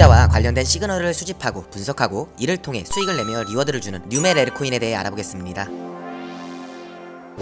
투자와 관련된 시그널을 수집하고 분석하고 이를 통해 수익을 내며 리워드를 주는 뉴메레르 코인에 대해 알아보겠습니다.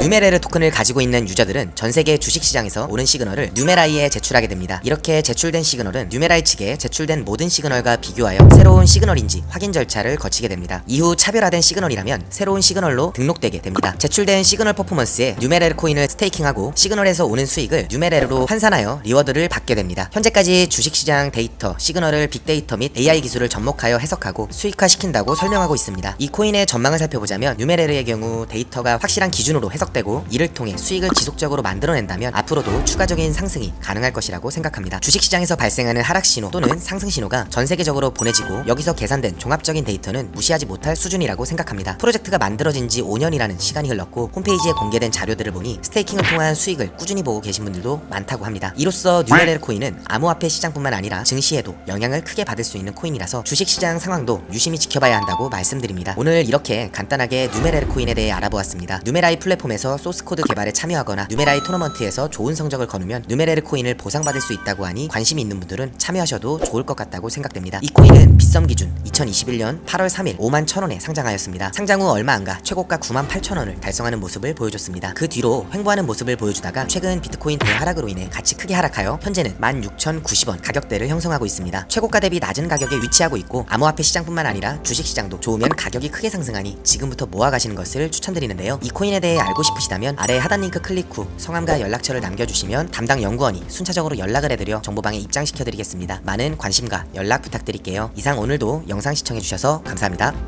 뉴메레르 토큰을 가지고 있는 유저들은 전 세계 주식시장에서 오는 시그널을 뉴메라이에 제출하게 됩니다. 이렇게 제출된 시그널은 뉴메라이 측에 제출된 모든 시그널과 비교하여 새로운 시그널인지 확인 절차를 거치게 됩니다. 이후 차별화된 시그널이라면 새로운 시그널로 등록되게 됩니다. 제출된 시그널 퍼포먼스에 뉴메레르 코인을 스테이킹하고 시그널에서 오는 수익을 뉴메레르로 환산하여 리워드를 받게 됩니다. 현재까지 주식시장 데이터, 시그널을 빅데이터 및 AI 기술을 접목하여 해석하고 수익화시킨다고 설명하고 있습니다. 이 코인의 전망을 살펴보자면 뉴메레르의 경우 데이터가 확실한 기준으로 해석 되고 이를 통해 수익을 지속적으로 만들어낸다면 앞으로도 추가적인 상승이 가능할 것이라고 생각합니다. 주식시장에서 발생하는 하락 신호 또는 상승 신호가 전 세계적으로 보내지고 여기서 계산된 종합적인 데이터는 무시하지 못할 수준이라고 생각합니다. 프로젝트가 만들어진 지 5년이라는 시간이 흘렀고 홈페이지에 공개된 자료들을 보니 스테이킹을 통한 수익을 꾸준히 보고 계신 분들도 많다고 합니다. 이로써 뉴메레르 코인은 암호화폐 시장뿐만 아니라 증시에도 영향을 크게 받을 수 있는 코인이라서 주식시장 상황도 유심히 지켜봐야 한다고 말씀드립니다. 오늘 이렇게 간단하게 뉴메레르 코인에 대해 알아보았습니다. 뉴메라이 플랫폼 에서 소스코드 개발에 참여하거나 뉴메라이 토너먼트에서 좋은 성적을 거두면 뉴메레르 코인을 보상받을 수 있다고 하니 관심이 있는 분들은 참여하셔도 좋을 것 같다고 생각됩니다. 이 코인은 빗썸 기준 2021년 8월 3일 5만 1천원에 상장하였습니다. 상장 후 얼마 안가 최고가 9만 8천원을 달성하는 모습을 보여줬습니다. 그 뒤로 횡보하는 모습을 보여주다가 최근 비트코인 대하락으로 인해 가치 크게 하락하여 현재는 16,090원 가격대를 형성하고 있습니다. 최고가 대비 낮은 가격에 위치하고 있고 암호화폐 시장뿐만 아니라 주식 시장도 좋으면 가격이 크게 상승하니 지금부터 모아가시는 것을 추천드리는데요. 이 코인에 대해 알고 싶으시다면 아래 하단 링크 클릭 후 성함과 연락처를 남겨주시면 담당 연구원이 순차적으로 연락을 해드려 정보방에 입장시켜드리겠습니다. 많은 관심과 연락 부탁드릴게요. 이상 오늘도 영상 시청해주셔서 감사합니다.